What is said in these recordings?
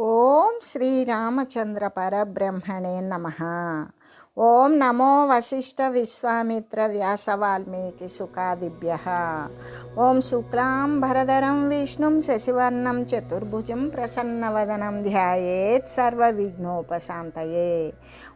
ఓం శ్రీరామచంద్ర పరబ్రహ్మణే నమ ఓం నమో వశిష్ఠ విశ్వామిత్ర వ్యాస వాల్మీకి సుఖాదిభ్య ఓం శుక్లాం భరధరం విష్ణుం శశివర్ణం చతుర్భుజం ప్రసన్నవదనం ధ్యాయేత్ సర్వవిఘ్నోపశాంతయే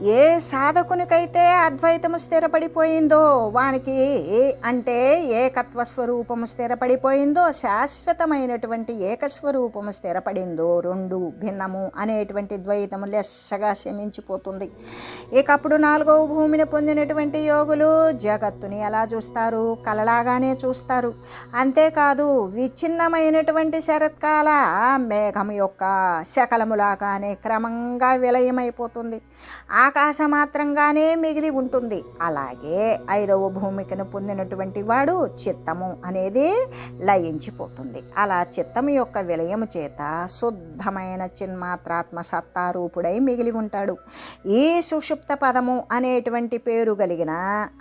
ఏ సాధకునికైతే అద్వైతము స్థిరపడిపోయిందో వానికి అంటే ఏకత్వ స్వరూపము స్థిరపడిపోయిందో శాశ్వతమైనటువంటి ఏకస్వరూపము స్థిరపడిందో రెండు భిన్నము అనేటువంటి ద్వైతము లెస్సగా శమించిపోతుంది. ఇక అప్పుడు నాలుగవ భూమిని పొందినటువంటి యోగులు జగత్తుని ఎలా చూస్తారు? కలలాగానే చూస్తారు. అంతేకాదు విచ్ఛిన్నమైనటువంటి శరత్కాల మేఘం యొక్క శకలములాగానే క్రమంగా విలయమైపోతుంది. ఆకాశమాత్రంగానే మిగిలి ఉంటుంది. అలాగే ఐదవ భూమికను పొందినటువంటి వాడు చిత్తము అనేది లయించిపోతుంది. అలా చిత్తము యొక్క విలయము చేత శుద్ధమైన చిన్మాత్రాత్మ సత్తారూపుడై మిగిలి ఉంటాడు. ఈ సుషుప్త పదము అనేటువంటి పేరు కలిగిన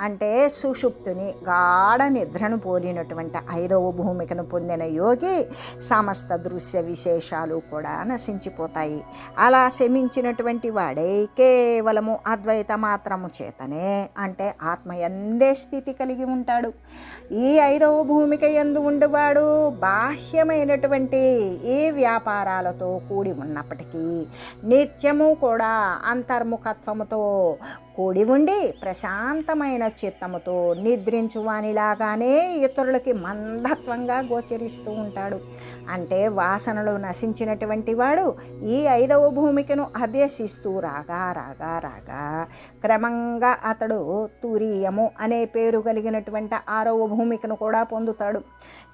అంటే సుషుప్తుని గాఢ నిద్రను పోలినటువంటి ఐదవ భూమికను పొందిన యోగి సమస్త దృశ్య విశేషాలు కూడా నశించిపోతాయి. అలా శమించినటువంటి వాడే కేవలము అద్వైత మాత్రము చేతనే అంటే ఆత్మ ఎందే స్థితి కలిగి ఉంటాడు. ఈ ఐదవ భూమిక ఎందు ఉండేవాడు బాహ్యమైనటువంటి ఈ వ్యాపారాలతో కూడి ఉన్నప్పటికీ నిత్యము కూడా అంతర్ముఖత్వముతో కూడి ఉండి ప్రశాంతమైన చిత్తముతో నిద్రించువానిలాగానే ఇతరులకి మందత్వంగా గోచరిస్తూ ఉంటాడు. అంటే వాసనలు నశించినటువంటి వాడు ఈ ఐదవ భూమికను అభ్యసిస్తూ రాగా రాగా రాగా క్రమంగా అతడు తురీయము అనే పేరు కలిగినటువంటి ఆరవ భూమికను కూడా పొందుతాడు.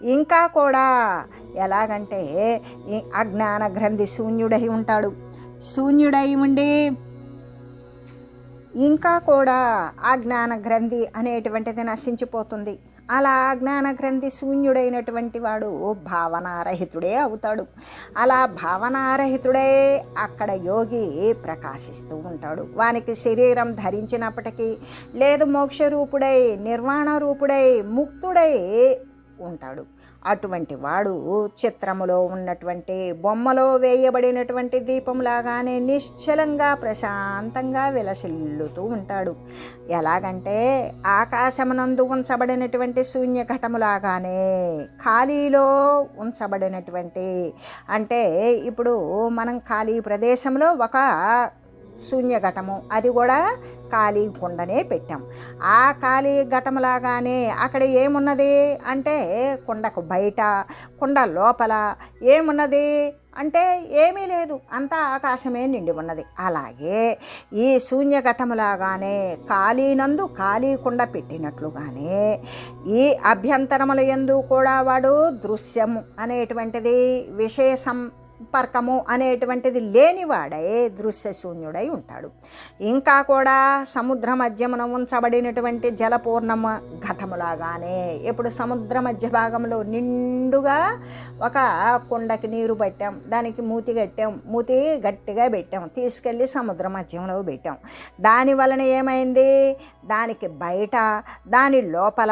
ఇంకా కూడా ఎలాగంటే ఈ అజ్ఞాన గ్రంథి శూన్యుడై ఉంటాడు. శూన్యుడై ఉండి ఇంకా కూడా ఆ జ్ఞాన గ్రంథి అనేటువంటిది నశించిపోతుంది. అలా జ్ఞాన గ్రంథి శూన్యుడైనటువంటి వాడు భావనారహితుడే అవుతాడు. అలా భావనారహితుడే అక్కడ యోగి ప్రకాశిస్తూ ఉంటాడు. వానికి శరీరం ధరించినప్పటికీ లేదు మోక్షరూపుడై నిర్వాణ రూపుడై ముక్తుడై ఉంటాడు. అటువంటి వాడు చిత్రములో ఉన్నటువంటి బొమ్మలో వేయబడినటువంటి దీపంలాగానే నిశ్చలంగా ప్రశాంతంగా విలసిల్లుతూ ఉంటాడు. ఎలాగంటే ఆకాశమునందు ఉంచబడినటువంటి శూన్యఘటములాగానే ఖాళీలో ఉంచబడినటువంటి అంటే ఇప్పుడు మనం ఖాళీ ప్రదేశంలో ఒక శూన్యఘటము అది కూడా ఖాళీ కుండనే పెట్టాం. ఆ ఖాళీ ఘటంలాగానే అక్కడ ఏమున్నది అంటే కుండకు బయట కుండ లోపల ఏమున్నది అంటే ఏమీ లేదు. అంతా ఆకాశమే నిండి ఉన్నది. అలాగే ఈ శూన్యఘటములాగానే ఖాళీనందు ఖాళీ కుండ పెట్టినట్లుగానే ఈ అభ్యంతరముల ఎందు కూడా వాడు దృశ్యం అనేటువంటిది విశేషం సంపర్కము అనేటువంటిది లేనివాడై దృశ్యశూన్యుడై ఉంటాడు. ఇంకా కూడా సముద్ర మధ్యమున ఉంచబడినటువంటి జలపూర్ణమ ఘటములాగానే ఇప్పుడు సముద్ర మధ్య భాగంలో నిండుగా ఒక కుండకి నీరు పెట్టాం దానికి మూతి కట్టాం మూతి గట్టిగా పెట్టాం తీసుకెళ్ళి సముద్ర మధ్యంలో పెట్టాం. దాని వలన ఏమైంది? దానికి బయట దాని లోపల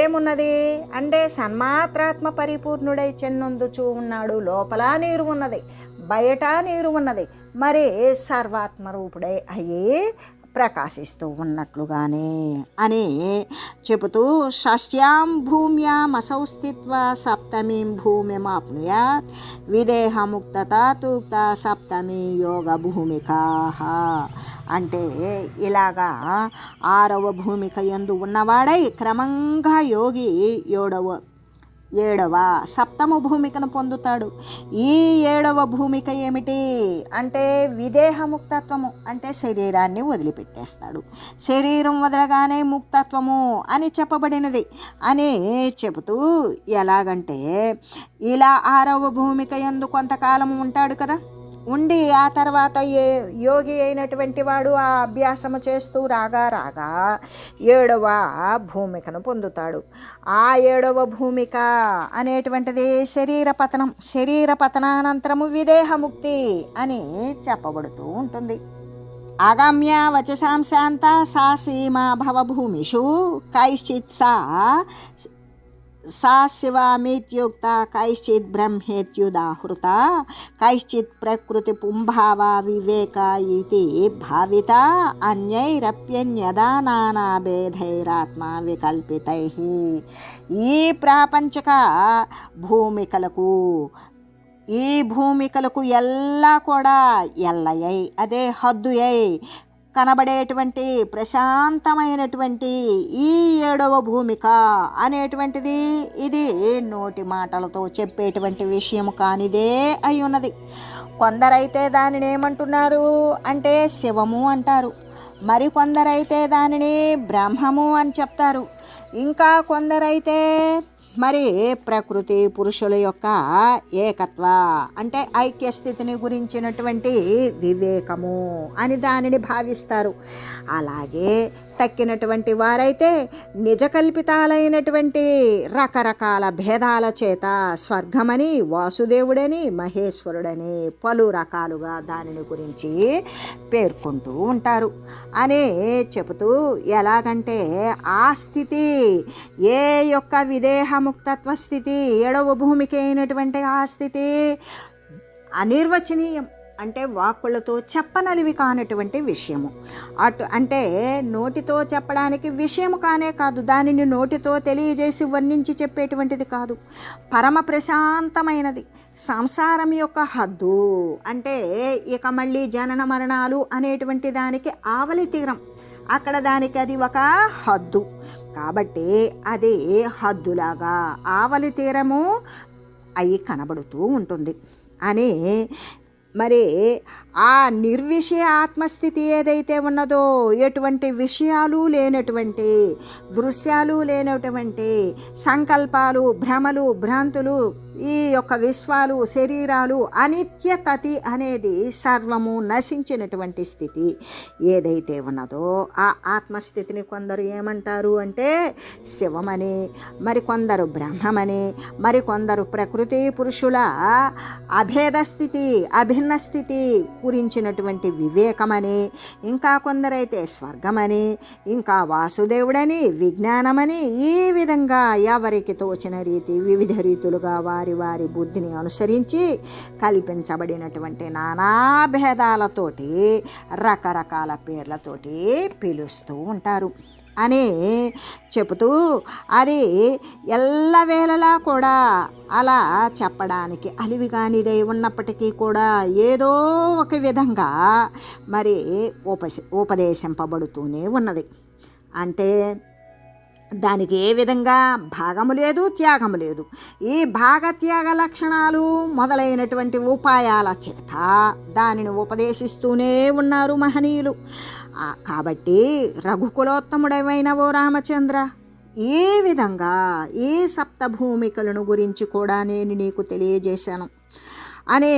ఏమున్నది? అంటే సన్మాత్రాత్మ పరిపూర్ణుడై చెన్నందుచూ ఉన్నాడు లోపల నీరు ఉన్నది. బయట నీరు ఉన్నది. మరి సర్వాత్మ రూపుడై అయ్యి ప్రకాశిస్తూ ఉన్నట్లుగానే అని చెబుతూ షష్ట్యాం భూమ్యామసౌ స్థిత్వ సప్తమీం భూమిమాప్నుయాత్ విదేహముక్తత తూక్త సప్తమీ యోగ భూమికా. అంటే ఇలాగా ఆరవ భూమిక ఎందు ఉన్నవాడై క్రమంగా యోగి ఏడవ ఏడవ సప్తమ భూమికను పొందుతాడు. ఈ ఏడవ భూమిక ఏమిటి? అంటే విదేహముక్తత్వము అంటే శరీరాన్ని వదిలిపెట్టేస్తాడు. శరీరం వదలగానే ముక్తత్వము అని చెప్పబడినది. అని చెబుతూ ఎలాగంటే ఇలా ఆరవ భూమిక ఎందు కొంతకాలం ఉంటాడు కదా. ఉండి ఆ తర్వాత ఏ యోగి అయినటువంటి వాడు ఆ అభ్యాసము చేస్తూ రాగా రాగా ఏడవ భూమికను పొందుతాడు. ఆ ఏడవ భూమిక అనేటువంటిది శరీర పతనం శరీర పతనానంతరము విదేహముక్తి అని చెప్పబడుతూ ఉంటుంది. ఆగామ్య వచసాంశాంత సా సీమా భవభూమిషు కైశ్చిత్ సా సా శివామిత్యుక్త కైశ్చిత్ బ్రహ్మేత్యుదాహృత కైశ్చిత్ ప్రకృతి పుంభావ వివేక ఇది భావిత అన్యైరప్యన్యదా నానాభేదైరాత్మ వికల్పితై ఈ ప్రాపంచక భూమికలకు ఈ భూమికలకు ఎల్లా కూడా ఎల్లయ్యై అదే హద్దుయై కనబడేటువంటి ప్రశాంతమైనటువంటి ఈ ఏడవ భూమిక అనేటువంటిది ఇది నోటి మాటలతో చెప్పేటువంటి విషయం కానిదే అయి ఉన్నది. కొందరైతే దానిని ఏమంటున్నారు అంటే శివము అంటారు. మరి కొందరైతే దానిని బ్రహ్మము అని చెప్తారు. ఇంకా కొందరైతే మరి ప్రకృతి పురుషుల యొక్క ఏకత్వ? అంటే ఐక్య స్థితిని గురించినటువంటి వివేకము అని దానిని భావిస్తారు. అలాగే తక్కినటువంటి వారైతే నిజ కల్పితాలైనటువంటి రకరకాల భేదాల చేత స్వర్గమని వాసుదేవుడని మహేశ్వరుడని పలు రకాలుగా దానిని గురించి పేర్కొంటూ ఉంటారు. అని చెబుతూ ఎలాగంటే ఆ స్థితి ఏ యొక్క విదేహముక్తత్వ స్థితి ఏడవ భూమికి అయినటువంటి ఆ స్థితి అనిర్వచనీయం. అంటే వాక్కులతో చెప్పనలివి కానటువంటి విషయము. అటు అంటే నోటితో చెప్పడానికి విషయము కానే కాదు దానిని నోటితో తెలియజేసి వర్ణించి చెప్పేటువంటిది కాదు. పరమ ప్రశాంతమైనది. సంసారం యొక్క హద్దు అంటే ఇక మళ్ళీ జనన మరణాలు అనేటువంటి దానికి ఆవలి తీరం. అక్కడ దానికి అది ఒక హద్దు. కాబట్టి అది హద్దులాగా ఆవలి తీరము అయి కనబడుతూ ఉంటుంది. అని మరి ఆ నిర్విషయ ఆత్మస్థితి ఏదైతే ఉన్నదో ఎటువంటి విషయాలు లేనటువంటి దృశ్యాలు లేనటువంటి సంకల్పాలు భ్రమలు భ్రాంతులు ఈ యొక్క విశ్వాలు శరీరాలు అనిత్యతతి అనేది సర్వము నశించినటువంటి స్థితి ఏదైతే ఉన్నదో ఆ ఆత్మస్థితిని కొందరు ఏమంటారు అంటే శివమని మరి కొందరు బ్రహ్మమని మరి కొందరు ప్రకృతి పురుషుల అభేద స్థితి అభిన్న స్థితి గురించినటువంటి వివేకమని ఇంకా కొందరైతే స్వర్గమని ఇంకా వాసుదేవుడని విజ్ఞానమని ఈ విధంగా ఎవరికి తోచిన రీతి వివిధ రీతులుగా వారి వారి బుద్ధిని అనుసరించి కల్పించబడినటువంటి నానా భేదాలతోటి రకరకాల పేర్లతోటి పిలుస్తూ ఉంటారు. అని చెబుతూ అది ఎల్లవేళలా కూడా అలా చెప్పడానికి అలివిగానిదై ఉన్నప్పటికీ కూడా ఏదో ఒక విధంగా మరి ఉపసి ఉపదేశింపబడుతూనే ఉన్నది. అంటే దానికి ఏ విధంగా భాగము లేదు త్యాగము లేదు. ఈ భాగత్యాగ లక్షణాలు మొదలైనటువంటి ఉపాయాల చేత దానిని ఉపదేశిస్తూనే ఉన్నారు మహనీయులు. కాబట్టి రఘుకులోత్తముడమైన ఓ రామచంద్ర ఈ విధంగా ఈ సప్తభూమికలను గురించి కూడా నేను నీకు తెలియజేశాను. అనే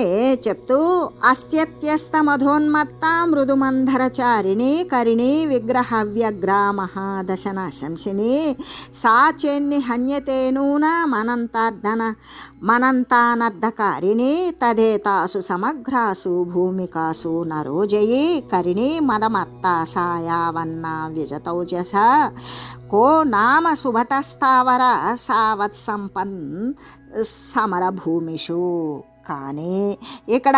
చెప్తూ అస్త్యత్యస్త మధోన్మత్త మృదుమంధరచారిణి కరిణి విగ్రహ వ్యగ్రామహాదశన శంసిని సా చెన్ని హన్యతేనూన మనంతార్ధన మనంతానర్ధకారిణి తదేతాసు సమగ్రాసు భూమికాసు నరోజయి కరిణి మదమత్త సాయావన్న విజతౌజస కో నామ శుభతస్థావర సావత్సంపన్ సమరభూమిషు. కానీ ఇక్కడ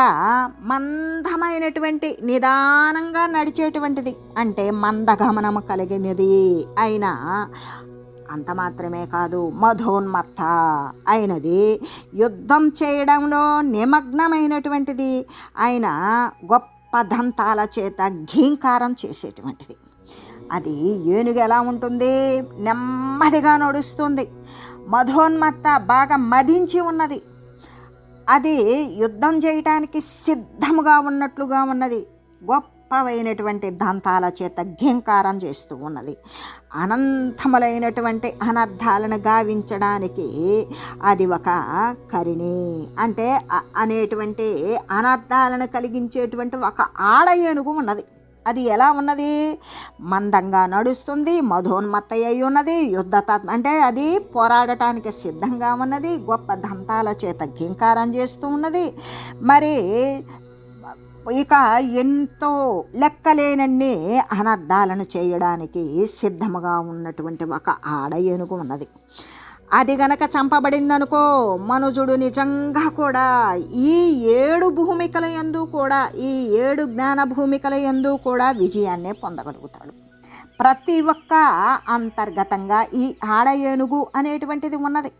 మందమైనటువంటి నిదానంగా నడిచేటువంటిది అంటే మందగమనము కలిగినది అయినా అంత మాత్రమే కాదు మధోన్మత్త అయినది. యుద్ధం చేయడంలో నిమగ్నమైనటువంటిది ఆయన గొప్ప దంతాల చేత ఘీంకారం చేసేటువంటిది. అది ఏనుగు ఎలా ఉంటుంది? నెమ్మదిగా నడుస్తుంది. మధోన్మత్త బాగా మదించి ఉన్నది. అది యుద్ధం చేయటానికి సిద్ధముగా ఉన్నట్లుగా ఉన్నది. గొప్పవైనటువంటి దంతాల చేత ఘీంకారం చేస్తూ ఉన్నది. అనంతములైనటువంటి అనర్థాలను గావించడానికి అది ఒక కరిణి. అంటే అనేటువంటి అనర్థాలను కలిగించేటువంటి ఒక ఆడ ఏనుగు ఉన్నది. అది ఎలా ఉన్నది? మందంగా నడుస్తుంది మధోన్మత్త అయి ఉన్నది యుద్ధ అంటే అది పోరాడటానికి సిద్ధంగా ఉన్నది గొప్ప దంతాల చేత గింకారం చేస్తూ ఉన్నది. మరి ఇక ఎంతో లెక్కలేనన్ని అనర్థాలను చేయడానికి సిద్ధముగా ఉన్నటువంటి ఒక ఆడ ఏనుగు ఉన్నది. అది గనక చంపబడిందనుకో మనుజుడు నిజంగా కూడా ఈ ఏడు భూమికల ఎందు కూడా ఈ ఏడు జ్ఞాన భూమికల ఎందు కూడా విజయాన్నే పొందగలుగుతాడు. ప్రతి ఒక్క అంతర్గతంగా ఈ ఆడ ఏనుగు అనేటువంటిది ఉన్నది.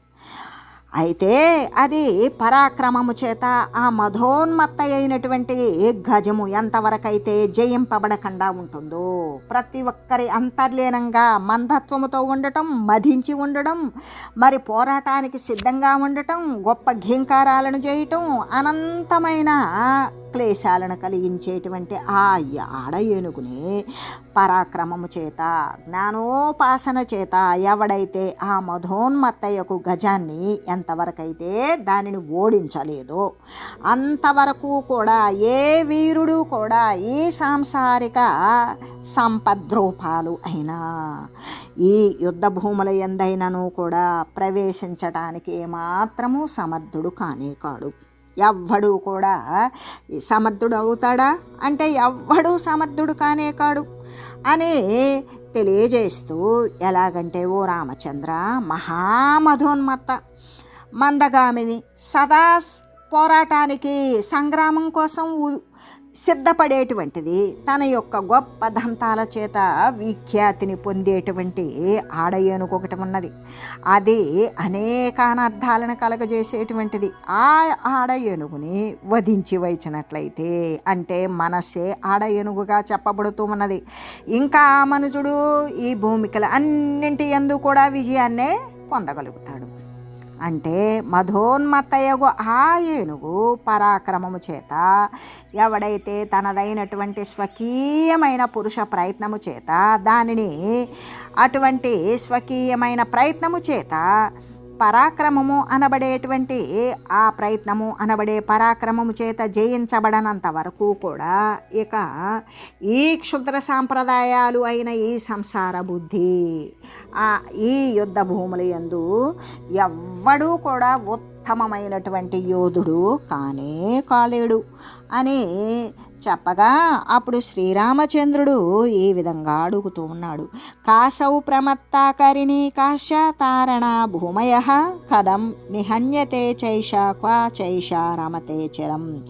అయితే అది పరాక్రమము చేత ఆ మధోన్మత్త అయినటువంటి గజము ఎంతవరకైతే జయింపబడకుండా ఉంటుందో ప్రతి ఒక్కరి అంతర్లీనంగా మందత్వముతో ఉండటం మధించి ఉండడం మరి పోరాటానికి సిద్ధంగా ఉండటం గొప్ప ఘీంకారాలను చేయటం అనంతమైన క్లేశాలను కలిగించేటువంటి ఆ ఆడ ఏనుగుని పరాక్రమము చేత జ్ఞానోపాసన చేత ఎవడైతే ఆ మధోన్మత్తయ్యకు గజాన్ని ఎంతవరకైతే దానిని ఓడించలేదో అంతవరకు కూడా ఏ వీరుడు కూడా ఈ సాంసారిక సంపద్రూపాలు అయినా ఈ యుద్ధ భూముల ఎందైనను కూడా ప్రవేశించటానికి ఏమాత్రము సమర్థుడు కానే కాడు. ఎవ్వడు కూడా సమర్థుడు అవుతాడా అంటే ఎవ్వడు సమర్థుడు కానే కాడు. అని తెలియజేస్తూ ఎలాగంటే ఓ రామచంద్ర మహామధోన్మత్త మందగామిని సదా పోరాటానికి సంగ్రామం కోసం సిద్ధపడేటువంటిది తన యొక్క గొప్ప దంతాల చేత విఖ్యాతిని పొందేటువంటి ఆడ ఏనుగు ఒకటి ఉన్నది అది అనేక అనర్థాలను కలగజేసేటువంటిది. ఆ ఆడ ఏనుగుని వధించి వచ్చినట్లయితే అంటే మనసే ఆడ ఏనుగుగా చెప్పబడుతూ ఉన్నది ఇంకా మనుషుడు ఈ భూమికల అన్నింటి ఎందు కూడా విజయాన్నే పొందగలుగుతాడు. అంటే మధోన్మత్తయగు ఆ ఏనుగు పరాక్రమము చేత ఎవడైతే తనదైనటువంటి స్వకీయమైన పురుష ప్రయత్నము చేత దానిని అటువంటి స్వకీయమైన ప్రయత్నము చేత పరాక్రమము అనబడేటువంటి ఆ ప్రయత్నము అనబడే పరాక్రమము చేత జయించబడనంత వరకు కూడా ఇక ఈ క్షుద్ర సాంప్రదాయాలు అయిన ఈ సంసార బుద్ధి ఆ ఈ యుద్ధ భూముల యందు ఎవ్వడూ కూడా ఉత్తమమైనటువంటి యోధుడు కానే కాలేడు. అని చెప్పగా అప్పుడు శ్రీరామచంద్రుడు ఈ విధంగా అడుగుతూ ఉన్నాడు. కాసౌ ప్రమత్తాకరిణి కాశ్యాతారణ భూమయ కథం నిహన్యతే చైష క్వా చైష రమతే చరం.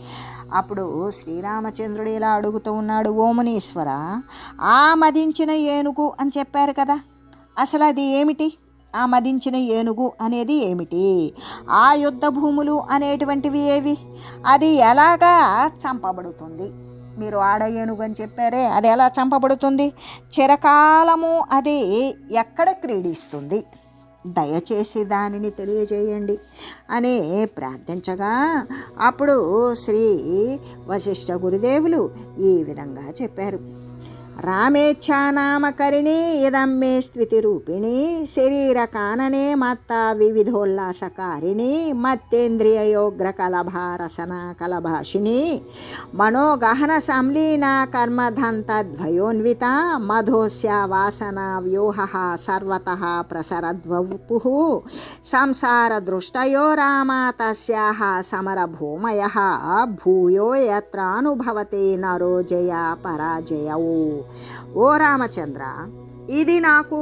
అప్పుడు శ్రీరామచంద్రుడు ఇలా అడుగుతూ ఉన్నాడు ఓమునీశ్వర ఆ మదించిన ఏనుగు అని చెప్పారు కదా. అసలు అది ఏమిటి? ఆమదించిన ఏనుగు అనేది ఏమిటి? ఆ యుద్ధ భూములు అనేటువంటివి ఏవి? అది ఎలాగా చంపబడుతుంది? మీరు ఆడ ఏనుగు అని చెప్పారే అది ఎలా చంపబడుతుంది? చిరకాలము అది ఎక్కడ క్రీడిస్తుంది? దయచేసి దానిని తెలియజేయండి అని ప్రార్థించగా అప్పుడు శ్రీ వశిష్ఠ గురుదేవులు ఈ విధంగా చెప్పారు. రామేచ్ఛానామకరిణి ఇదం మే స్థితి రూపిణి శరీర కాననే మత్త వివిధోల్లాసకారిణి మత్తేంద్రియయోగ్ర కలభారసన కలభాషిణి మనోగహన సంలీన కర్మధంతద్వయోన్విత మధోస్య వాసన వ్యూహ సర్వత ప్రసరద్వపు సంసార దృష్టయో రామ తస్యాహ సమరభూమయ భూయో యత్రానుభవతే నరో జయ పరాజయవు ఓ రామచంద్ర ఇది నాకు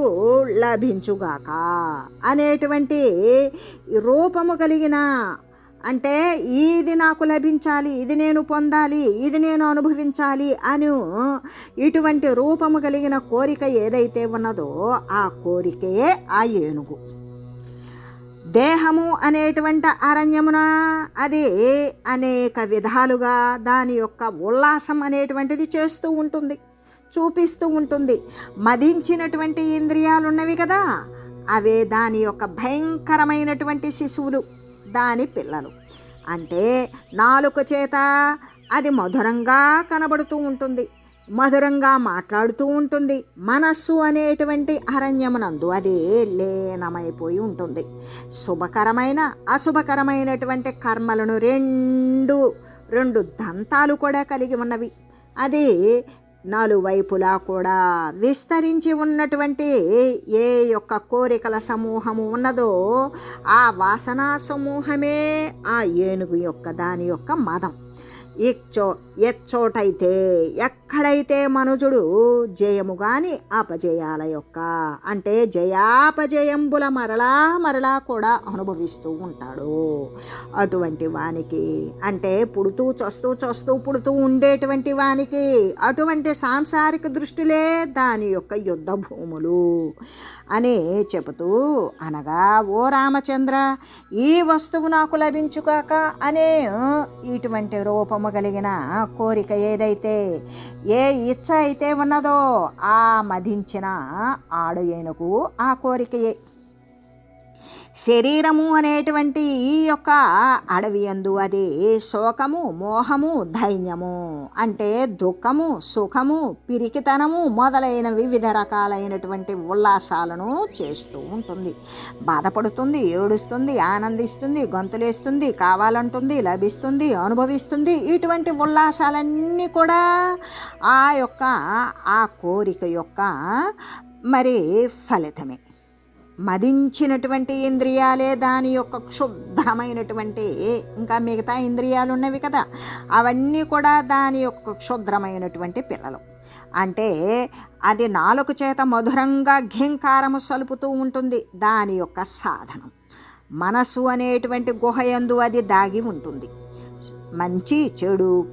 లభించుగాక అనేటువంటి రూపము కలిగిన అంటే ఇది నాకు లభించాలి ఇది నేను పొందాలి ఇది నేను అనుభవించాలి అని ఇటువంటి రూపము కలిగిన కోరిక ఏదైతే ఉన్నదో ఆ కోరికే ఆ ఏనుగు. దేహము అనేటువంటి అరణ్యమున అది అనేక విధాలుగా దాని యొక్క ఉల్లాసం అనేటువంటిది చేస్తూ ఉంటుంది. చూపిస్తూ ఉంటుంది. మదించినటువంటి ఇంద్రియాలు ఉన్నవి కదా అవే దాని యొక్క భయంకరమైనటువంటి శిశువులు దాని పిల్లలు. అంటే నాలుక చేత అది మధురంగా కనబడుతూ ఉంటుంది మధురంగా మాట్లాడుతూ ఉంటుంది మనస్సు అనేటువంటి అరణ్యమునందు అది లీనమైపోయి ఉంటుంది. శుభకరమైన అశుభకరమైనటువంటి కర్మలను రెండు రెండు దంతాలు కూడా కలిగి ఉన్నవి. అది నలువైపులా కూడా విస్తరించి ఉన్నటువంటి ఏ యొక్క కోరికల సమూహము ఉన్నదో ఆ వాసనా సమూహమే ఆ ఏనుగు యొక్క దాని యొక్క మదం. ఇచ్చో ఎచ్చోటైతే ఎక్కడైతే మనుజుడు జయము గాని అపజయాల యొక్క అంటే జయాపజయంబుల మరలా మరలా కూడా అనుభవిస్తూ ఉంటాడు. అటువంటి వానికి అంటే పుడుతూ చస్తూ చస్తూ పుడుతూ ఉండేటువంటి వానికి అటువంటి సాంసారిక దృష్టిలే దాని యొక్క యుద్ధ భూములు అని చెబుతూ అనగా ఓ రామచంద్ర ఈ వస్తువు నాకు లభించుగాక అనే ఇటువంటి రూపము కలిగిన కోరిక ఏదైతే ఏ ఇచ్చ అయితే ఉన్నదో ఆ మధించిన ఆడు ఏనుగు ఆ కోరికయే. శరీరము అనేటువంటి ఈ యొక్క అడవి అందు అది శోకము మోహము ధైన్యము అంటే దుఃఖము సుఖము పిరికితనము మొదలైన వివిధ రకాలైనటువంటి ఉల్లాసాలను చేస్తూ ఉంటుంది. బాధపడుతుంది ఏడుస్తుంది ఆనందిస్తుంది గొంతులేస్తుంది కావాలంటుంది లభిస్తుంది అనుభవిస్తుంది. ఇటువంటి ఉల్లాసాలన్నీ కూడా ఆ యొక్క ఆ కోరిక యొక్క మరి ఫలితమే. మదించినటువంటి ఇంద్రియాలే దాని యొక్క క్షుద్రమైనటువంటి ఇంకా మిగతా ఇంద్రియాలు ఉన్నవి కదా అవన్నీ కూడా దాని యొక్క క్షుద్రమైనటువంటి పిల్లలు. అంటే అది నాలుగు చేత మధురంగా ఘింకారము సలుపుతూ ఉంటుంది దాని యొక్క సాధనం. మనసు అనేటువంటి గుహయందు అది దాగి ఉంటుంది. మంచి చెడు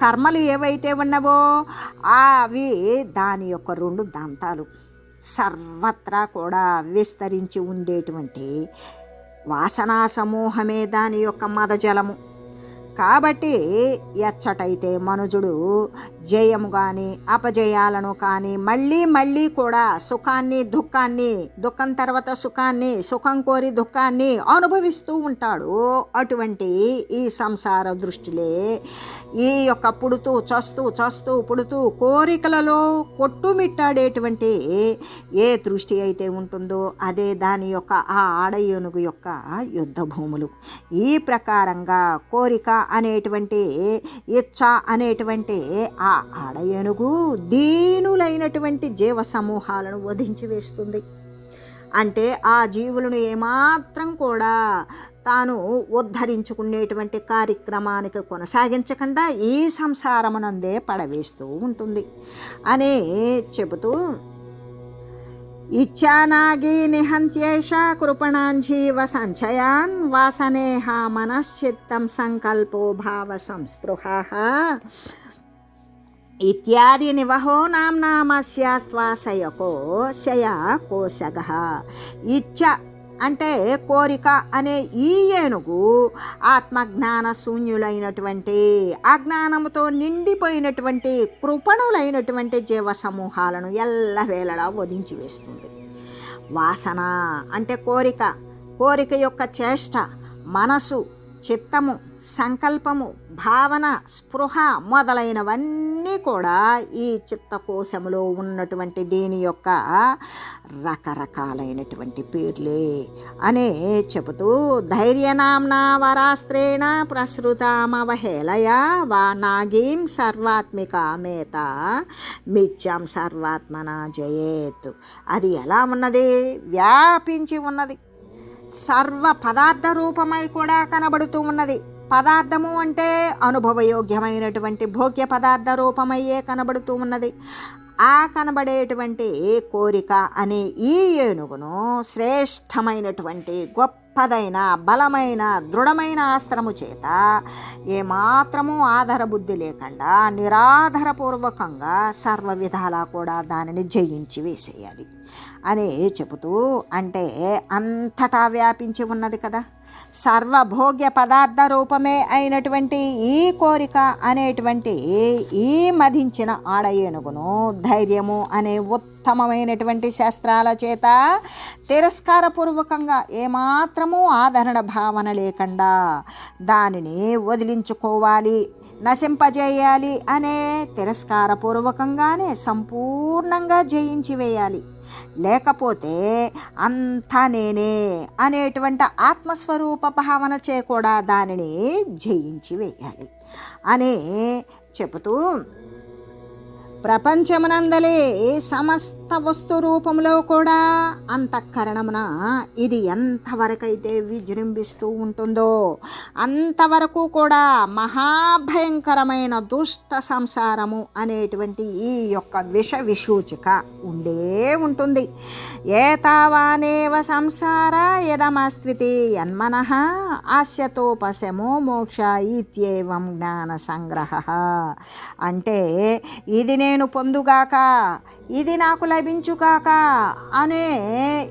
కర్మలు ఏవైతే ఉన్నవో అవి దాని యొక్క రెండు దంతాలు. సర్వత్రా కూడా విస్తరించి ఉండేటువంటి వాసనా సమూహమే దాని యొక్క మదజలము. కాబట్టి ఎచ్చటైతే మనుజుడు జయము కానీ అపజయాలను కానీ మళ్ళీ మళ్ళీ కూడా సుఖాన్ని దుఃఖాన్ని దుఃఖం తర్వాత సుఖాన్ని సుఖం కోరి దుఃఖాన్ని అనుభవిస్తూ ఉంటాడు. అటువంటి ఈ సంసార దృష్టిలే ఈ యొక్క పుడుతూ చస్తూ చస్తూ పుడుతూ కోరికలలో కొట్టుమిట్టాడేటువంటి ఏ దృష్టి అయితే ఉంటుందో అదే దాని యొక్క ఆ ఆడ ఏనుగు యొక్క యుద్ధ భూములు ఈ ప్రకారంగా కోరిక అనేటువంటి ఇచ్చ అనేటువంటి ఆ ఆడ ఏనుగు దీనులైనటువంటి జీవ సమూహాలను వధించి వేస్తుంది. అంటే ఆ జీవులను ఏమాత్రం కూడా తాను ఉద్ధరించుకునేటువంటి కార్యక్రమానికి కొనసాగించకుండా ఈ సంసారమునందే పడవేస్తూ ఉంటుంది. అని చెబుతూ इच्छानागी निहन्त्येषा कृपणाञ्जीव सञ्चयान् वासनेहा मनश्चित्तं सङ्कल्पो भावसंस्पृहाः। इत्यादि निवहो नाम्नामस्यास्त्वाशयको शया कोशगः इच्छा అంటే కోరిక అనే ఈ ఏనుగు ఆత్మజ్ఞాన శూన్యులైనటువంటి అజ్ఞానముతో నిండిపోయినటువంటి కృపణులైనటువంటి జీవ సమూహాలను ఎల్లవేళలా వధించి వేస్తుంది. వాసన అంటే కోరిక కోరిక యొక్క చేష్ట మనసు చిత్తము సంకల్పము భావన స్పృహ మొదలైనవన్నీ కూడా ఈ చిత్తకోశములో ఉన్నటువంటి దీని యొక్క రకరకాలైనటువంటి పేర్లే అనే చెబుతూ ధైర్యనామ్నా వరాస్త్రేణ ప్రసృతామవహేళయ వా నాగీం సర్వాత్మికామేత మిథ్యాం సర్వాత్మన జయేత్. అది ఎలా ఉన్నది? వ్యాపించి ఉన్నది. సర్వ పదార్థ రూపమై కూడా కనబడుతూ ఉన్నది. పదార్థము అంటే అనుభవయోగ్యమైనటువంటి భోగ్య పదార్థ రూపమయ్యే కనబడుతూ ఉన్నది. ఆ కనబడేటువంటి కోరిక అనే ఈ ఏనుగును శ్రేష్టమైనటువంటి గొప్పదైన బలమైన దృఢమైన ఆస్త్రము చేత ఏమాత్రము ఆధారబుద్ధి లేకుండా నిరాధారపూర్వకంగా సర్వ విధాలా కూడా దానిని జయించి వేసేయాలి. అని చెబుతూ అంటే అంతటా వ్యాపించి ఉన్నది కదా. సర్వభోగ్య పదార్థ రూపమే అయినటువంటి ఈ కోరిక అనేటువంటి ఈ మధించిన ఆడ ఏనుగును ధైర్యము అనే ఉత్తమమైనటువంటి శాస్త్రాల చేత తిరస్కారపూర్వకంగా ఏమాత్రము ఆదరణ భావన లేకుండా దానిని వదిలించుకోవాలి నశింపజేయాలి అనే తిరస్కారపూర్వకంగానే సంపూర్ణంగా జయించి వేయాలి. లేకపోతే అంతా నేనే అనేటువంటి ఆత్మస్వరూప భావన చే కూడా దానిని జయించి వేయాలి. అని చెబుతూ ప్రపంచమునందలే సమస్త వస్తు రూపంలో కూడా అంతఃకరణమున ఇది ఎంతవరకైతే విజృంభిస్తూ ఉంటుందో అంతవరకు కూడా మహాభయంకరమైన దుష్ట సంసారము అనేటువంటి ఈ యొక్క విష విసూచిక ఉండే ఉంటుంది. ఏతావానేవ సంసార యదమస్వితి యన్మన ఆస్యతోపశమో మోక్ష ఇత్యేవం జ్ఞాన సంగ్రహ అంటే ఇది నేను నేను పొందుగాక ఇది నాకు లభించుగాక అనే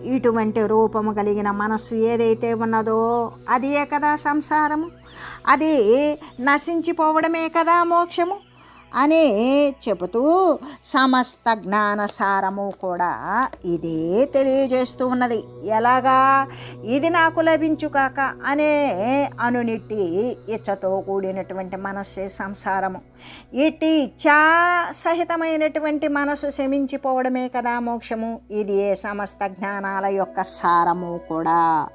ఇటువంటి రూపము కలిగిన మనస్సు ఏదైతే ఉన్నదో అదే కదా సంసారము. అది నశించిపోవడమే కదా మోక్షము అని చెబుతూ సమస్త జ్ఞానసారము కూడా ఇదే తెలియజేస్తూ ఉన్నది. ఎలాగా? ఇది నాకు లభించుకాక అనే అనునిట్టి ఇచ్చతో కూడినటువంటి మనస్సే సంసారము. ఇటు ఇచ్చా సహితమైనటువంటి మనసు శమించిపోవడమే కదా మోక్షము. ఇది ఏ సమస్త జ్ఞానాల యొక్క సారము కూడా.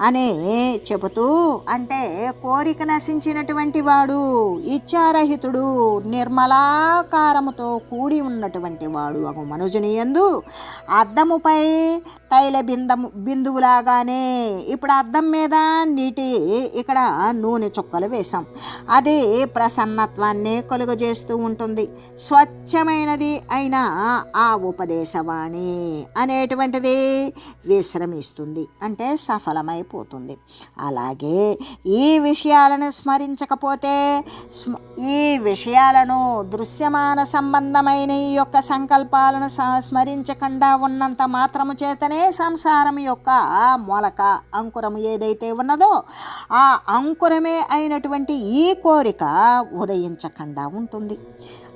అని చెబుతూ అంటే కోరిక నశించినటువంటి వాడు ఇచ్చారహితుడు నిర్మలాకారముతో కూడి ఉన్నటువంటి వాడు ఒక మనుజుని ఎందు అద్దముపై తైల బిందము బిందువులాగానే ఇప్పుడు అద్దం మీద నీటి ఇక్కడ నూనె చుక్కలు వేశాం. అది ప్రసన్నత్వాన్ని కలుగజేస్తూ ఉంటుంది. స్వచ్ఛమైనది అయిన ఆ ఉపదేశవాణి అనేటువంటిది విశ్రమిస్తుంది. అంటే సఫలమైపోతుంది. అలాగే ఈ విషయాలను స్మరించకపోతే స్మ- ఈ విషయాలను దృశ్యమాన సంబంధమైన ఈ యొక్క సంకల్పాలను స్మరించకుండా ఉన్నంత మాత్రము చేతనే సంసారం యొక్క మొలక అంకురము ఏదైతే ఉన్నదో ఆ అంకురమే అయినటువంటి ఈ కోరిక ఉదయించకుండా ఉంటుంది. 动力。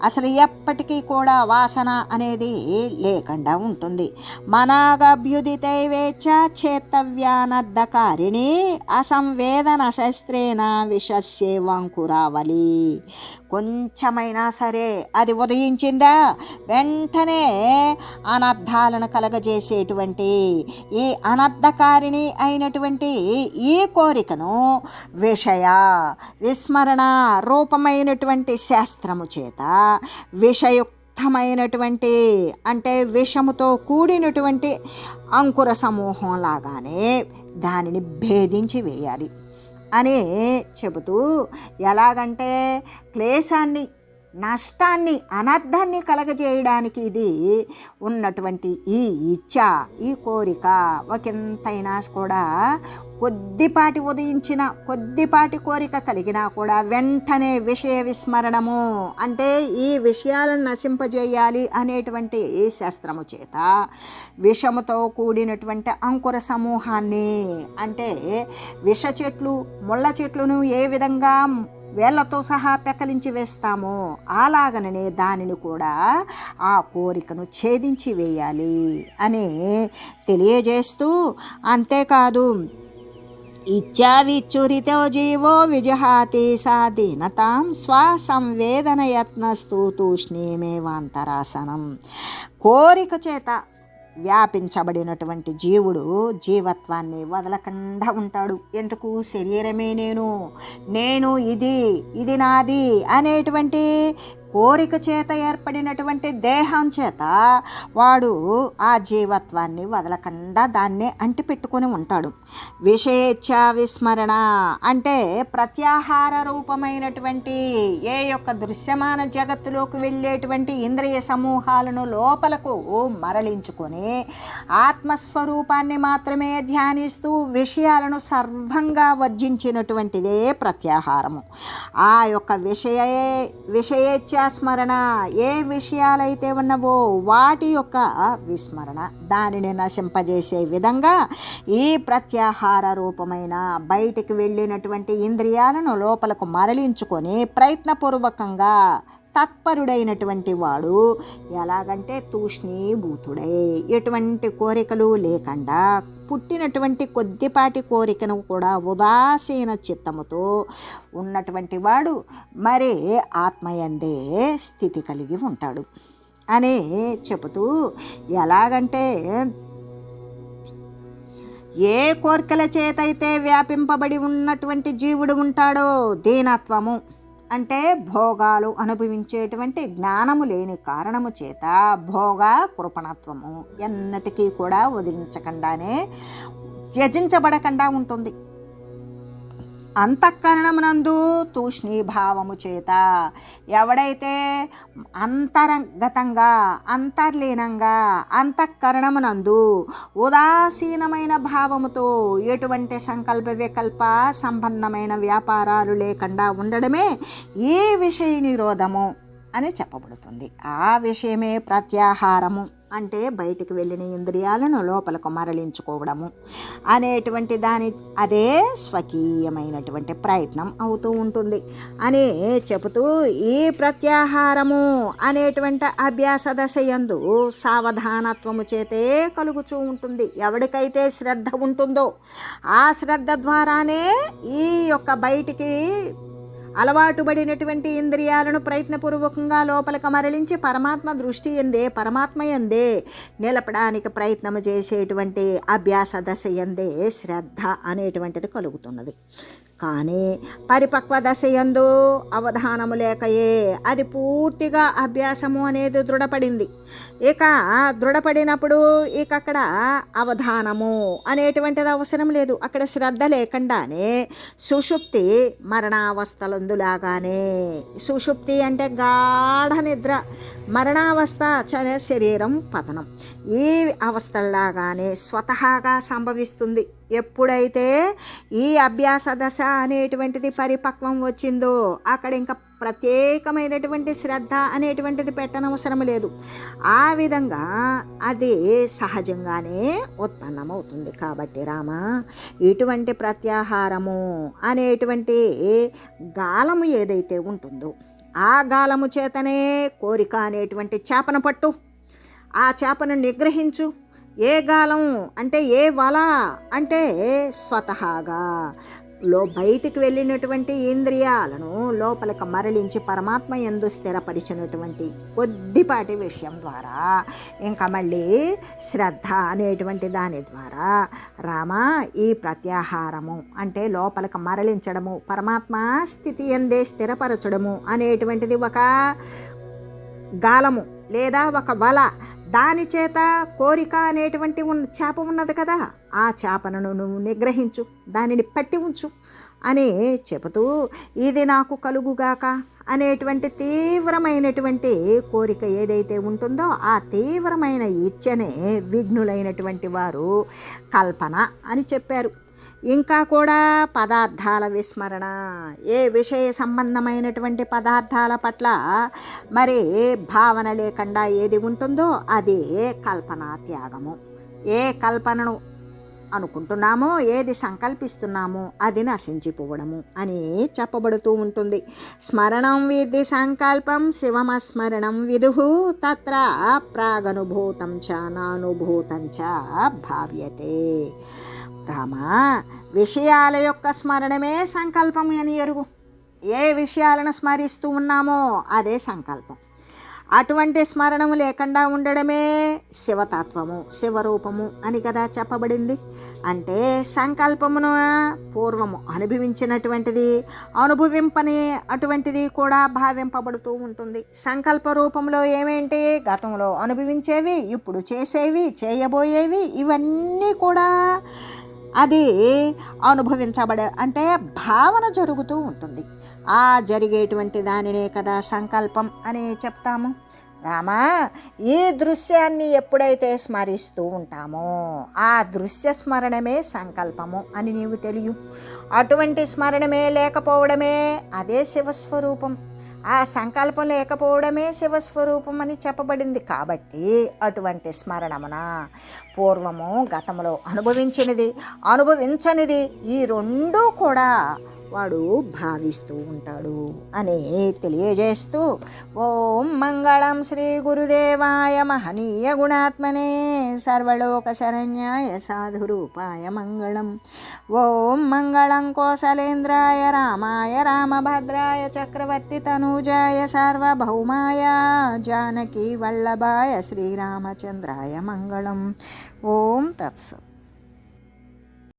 అసలు ఎప్పటికీ కూడా వాసన అనేది లేకుండా ఉంటుంది. మనాగభ్యుదితైవేచ్చ చేతవ్యానద్దకారిణి అసంవేదన శస్త్రేణ విషస్యేవంకురావలి కొంచెమైనా సరే అది ఉదయించిందా? వెంటనే అనర్థాలను కలగజేసేటువంటి ఈ అనర్థకారిణి అయినటువంటి ఈ కోరికను విషయ విస్మరణ రూపమైనటువంటి శాస్త్రము చేత విషయుక్తమైనటువంటి అంటే విషముతో కూడినటువంటి అంకుర సమూహం లాగానే దానిని భేదించి వేయాలి. అని చెబుతూ ఎలాగంటే క్లేశాన్ని నష్టాన్ని అనర్థాన్ని కలగజేయడానికి ఇది ఉన్నటువంటి ఈ ఇచ్చ ఈ కోరిక. ఒకంతైనా కూడా కొద్దిపాటి ఉదయించిన కొద్దిపాటి కోరిక కలిగినా కూడా వెంటనే విషయ విస్మరణము అంటే ఈ విషయాలను నశింపజేయాలి అనేటువంటి ఈ శాస్త్రము చేత విషముతో కూడినటువంటి అంకుర సమూహాన్ని అంటే విష చెట్లు ముళ్ళ చెట్లను ఏ విధంగా వేళ్ళతో సహా పెకలించి వేస్తామో. అలాగననే దానిని కూడా ఆ కోరికను ఛేదించి వేయాలి అని తెలియజేస్తూ అంతేకాదు ఇచ్చావిచ్చురితో జీవో విజహాతి సాధీనతాం స్వసంవేదన యత్నస్తు తూష్ణీమేవాంతరాసనం కోరిక చేత వ్యాపించబడినటువంటి జీవుడు జీవత్వాన్ని వదలకుండా ఉంటాడు. ఎందుకు? శరీరమే నేను. నేను ఇది ఇది నాది అనేటువంటి కోరిక చేత ఏర్పడినటువంటి దేహం చేత వాడు ఆ జీవత్వాన్ని వదలకుండా దాన్ని అంటిపెట్టుకొని ఉంటాడు. విషయేచ్ఛ విస్మరణ అంటే ప్రత్యాహార రూపమైనటువంటి ఏ యొక్క దృశ్యమాన జగత్తులోకి వెళ్ళేటువంటి ఇంద్రియ సమూహాలను లోపలకు మరలించుకొని ఆత్మస్వరూపాన్ని మాత్రమే ధ్యానిస్తూ విషయాలను సర్వంగా వర్జించినటువంటిదే ప్రత్యాహారము. ఆ యొక్క విషయ విషయేచ్ఛ స్మరణ ఏ విషయాలైతే ఉన్నవో వాటి యొక్క విస్మరణ. దానిని నశింపజేసే విధంగా ఈ ప్రత్యాహార రూపమైన బయటికి వెళ్ళినటువంటి ఇంద్రియాలను లోపలకు మరలించుకొని ప్రయత్నపూర్వకంగా తత్పరుడైనటువంటి వాడు ఎలాగంటే తూష్ణీభూతుడై. ఎటువంటి కోరికలు లేకుండా పుట్టినటువంటి కొద్దిపాటి కోరికను కూడా ఉదాసీన చిత్తముతో ఉన్నటువంటి వాడు మరి ఆత్మయందే స్థితి కలిగి ఉంటాడు. అని చెబుతూ ఎలాగంటే ఏ కోరికల చేతైతే వ్యాపింపబడి ఉన్నటువంటి జీవుడు ఉంటాడో దీనత్వము అంటే భోగాలు అనుభవించేటువంటి జ్ఞానము లేని కారణము చేత భోగ కృపణత్వము ఎన్నటికీ కూడా వదిలించకుండానే త్యజించబడకుండా ఉంటుంది. అంతఃకరణమునందు తూష్ణీభావము చేత. ఎవడైతే అంతర్గతంగా అంతర్లీనంగా అంతఃకరణమునందు ఉదాసీనమైన భావముతో ఎటువంటి సంకల్ప వికల్ప సంబంధమైన వ్యాపారాలు లేకుండా ఉండడమే ఈ విషయ నిరోధము అని చెప్పబడుతుంది. ఆ విషయమే ప్రత్యాహారము. అంటే బయటికి వెళ్ళిన ఇంద్రియాలను లోపలకు మరలించుకోవడము అనేటువంటి దాని అదే స్వకీయమైనటువంటి ప్రయత్నం అవుతూ ఉంటుంది. అని చెబుతూ ఈ ప్రత్యాహారము అనేటువంటి అభ్యాస దశ యందు సావధానత్వము చేతే కలుగుతూ ఉంటుంది. ఎవరికైతే శ్రద్ధ ఉంటుందో ఆ శ్రద్ధ ద్వారానే ఈ యొక్క బయటికి అలవాటు పడినటువంటి ఇంద్రియాలను ప్రయత్నపూర్వకంగా లోపలికి మరలించి పరమాత్మ దృష్టి ఎందే పరమాత్మ ఎందే నిలపడానికి ప్రయత్నం చేసేటువంటి అభ్యాస దశ ఎందే శ్రద్ధ అనేటువంటిది కలుగుతున్నది. కానీ పరిపక్వ దశయందు అవధానము లేకయే అది పూర్తిగా అభ్యాసము అనేది దృఢపడింది. ఇక దృఢపడినప్పుడు ఇక అక్కడ అవధానము అనేటువంటిది అవసరం లేదు. అక్కడ శ్రద్ధ లేకుండానే సుషుప్తి మరణావస్థలందులాగానే. సుషుప్తి అంటే గాఢ నిద్ర. మరణావస్థ చనే శరీరం పతనం. ఈ అవస్థల్లాగానే స్వతహాగా సంభవిస్తుంది. ఎప్పుడైతే ఈ అభ్యాస దశ అనేటువంటిది పరిపక్వం వచ్చిందో అక్కడ ఇంకా ప్రత్యేకమైనటువంటి శ్రద్ధ అనేటువంటిది పెట్టనవసరం లేదు. ఆ విధంగా అది సహజంగానే ఉత్పన్నమవుతుంది కాబట్టి రామ ఇటువంటి ప్రత్యాహారము అనేటువంటి గాలము ఏదైతే ఉంటుందో ఆ గాలము చేతనే కోరిక అనేటువంటి చేపను పట్టు. ఆ చేపను నిగ్రహించు. ఏ గాలం అంటే ఏ వల అంటే స్వతహాగా. లో బయటికి వెళ్ళినటువంటి ఇంద్రియాలను లోపలికి మరలించి పరమాత్మ ఎందు స్థిరపరిచినటువంటి కొద్దిపాటి విషయం ద్వారా ఇంకా మళ్ళీ శ్రద్ధ అనేటువంటి దాని ద్వారా రామ ఈ ప్రత్యాహారము అంటే లోపలికి మరలించడము పరమాత్మ స్థితి ఎందే స్థిరపరచడము అనేటువంటిది ఒక గాలము. లేదా ఒక వల. దాని చేత కోరిక అనేటువంటి ఉన్న చేప ఉన్నది కదా ఆ చేపను నువ్వు నిగ్రహించు దానిని పట్టి ఉంచు అని చెబుతూ ఇది నాకు కలుగుగాక అనేటువంటి తీవ్రమైనటువంటి కోరిక ఏదైతే ఉంటుందో ఆ తీవ్రమైన ఇచ్చనే విఘ్నులైనటువంటి వారు కల్పన అని చెప్పారు. ఇంకా కూడా పదార్థాల విస్మరణ. ఏ విషయ సంబంధమైనటువంటి పదార్థాల పట్ల మరి భావన లేకుండా ఏది ఉంటుందో అది కల్పనా త్యాగము. ఏ కల్పనను అనుకుంటున్నామో ఏది సంకల్పిస్తున్నామో అది నశించిపోవడము అని చెప్పబడుతూ ఉంటుంది. స్మరణం విధి సంకల్పం శివమస్మరణం విదుహు తత్ర ప్రాగనుభూతం చ నానుభూతం చ భావ్యతే. రామ విషయాల యొక్క స్మరణమే సంకల్పం అని ఎరుగు. ఏ విషయాలను స్మరిస్తూ ఉన్నామో అదే సంకల్పం. అటువంటి స్మరణము లేకుండా ఉండడమే శివతత్వము శివరూపము అని కదా చెప్పబడింది. అంటే సంకల్పమును పూర్వము అనుభవించినటువంటిది అనుభవింపని అటువంటిది కూడా భావింపబడుతూ ఉంటుంది. సంకల్ప రూపంలో ఏమేంటి? గతంలో అనుభవించేవి ఇప్పుడు చేసేవి చేయబోయేవి ఇవన్నీ కూడా అది అనుభవించబడే అంటే భావన జరుగుతూ ఉంటుంది. ఆ జరిగేటువంటి దానినే కదా సంకల్పం అని చెప్తాము. రామా ఈ దృశ్యాన్ని ఎప్పుడైతే స్మరిస్తూ ఉంటామో ఆ దృశ్య స్మరణమే సంకల్పము అని నీవు తెలియ. అటువంటి స్మరణమే లేకపోవడమే అదే శివస్వరూపం. ఆ సంకల్పం లేకపోవడమే శివస్వరూపమని చెప్పబడింది. కాబట్టి అటువంటి స్మరణమున పూర్వము గతంలో అనుభవించినది అనుభవించనిది ఈ రెండూ కూడా వాడు భావిస్తూ ఉంటాడు అని తెలియజేస్తూ ఓం మంగళం శ్రీ గురుదేవాయ మహనీయ గుణాత్మనే సర్వలోక శరణ్యాయ సాధురూపాయ మంగళం. ఓం మంగళం కోసలేంద్రాయ రామాయ రామభద్రాయ చక్రవర్తి తనూజాయ సార్వభౌమాయ జానకి వల్లభాయ శ్రీరామచంద్రాయ మంగళం. ఓం తత్సత్.